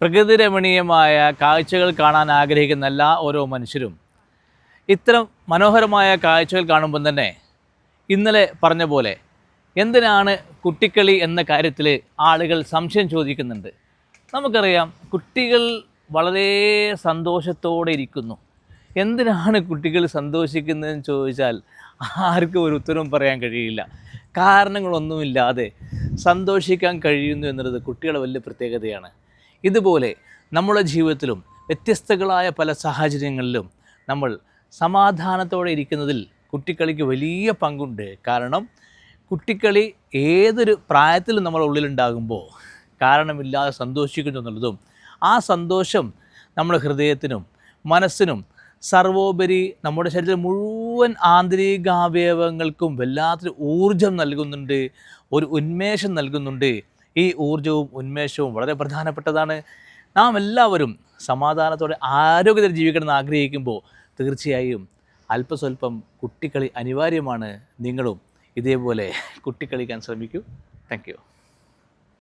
പ്രകൃതി രമണീയമായ കാഴ്ചകൾ കാണാൻ ആഗ്രഹിക്കുന്ന എല്ലാ ഓരോ മനുഷ്യരും ഇത്തരം മനോഹരമായ കാഴ്ചകൾ കാണുമ്പം തന്നെ ഇന്നലെ പറഞ്ഞ പോലെ എന്തിനാണ് കുട്ടിക്കളി എന്ന കാര്യത്തിൽ ആളുകൾ സംശയം ചോദിക്കുന്നുണ്ട്. നമുക്കറിയാം കുട്ടികൾ വളരെ സന്തോഷത്തോടെ ഇരിക്കുന്നു. എന്തിനാണ് കുട്ടികൾ സന്തോഷിക്കുന്നതെന്ന് ചോദിച്ചാൽ ആർക്കും ഒരു ഉത്തരവും പറയാൻ കഴിയില്ല. കാരണങ്ങളൊന്നുമില്ലാതെ സന്തോഷിക്കാൻ കഴിയുന്നു എന്നുള്ളത് കുട്ടികളുടെ വലിയ പ്രത്യേകതയാണ്. ഇതുപോലെ നമ്മുടെ ജീവിതത്തിലും വ്യത്യസ്തങ്ങളായ പല സാഹചര്യങ്ങളിലും നമ്മൾ സമാധാനത്തോടെ ഇരിക്കുന്നതിൽ കുട്ടിക്കളിക്ക് വലിയ പങ്കുണ്ട്. കാരണം കുട്ടിക്കളി ഏതൊരു പ്രായത്തിലും നമ്മുടെ ഉള്ളിലുണ്ടാകുമ്പോൾ കാരണമില്ലാതെ സന്തോഷിക്കുന്നു എന്നുള്ളതും ആ സന്തോഷം നമ്മുടെ ഹൃദയത്തിനും മനസ്സിനും സർവോപരി നമ്മുടെ ശരീരത്തിലെ മുഴുവൻ ആന്തരികാവയവങ്ങൾക്കും വല്ലാത്തൊരു ഊർജം നൽകുന്നുണ്ട് ഒരു ഉന്മേഷം നൽകുന്നുണ്ട്. ഈ ഊർജവും ഉന്മേഷവും വളരെ പ്രധാനപ്പെട്ടതാണ്. നാം എല്ലാവരും സമാധാനത്തോടെ ആരോഗ്യത്തിൽ ജീവിക്കണമെന്ന് ആഗ്രഹിക്കുമ്പോൾ തീർച്ചയായും അല്പസ്വല്പം കുട്ടിക്കളി അനിവാര്യമാണ്. നിങ്ങളും ഇതേപോലെ കുട്ടിക്കളിക്കാൻ ശ്രമിക്കൂ. താങ്ക്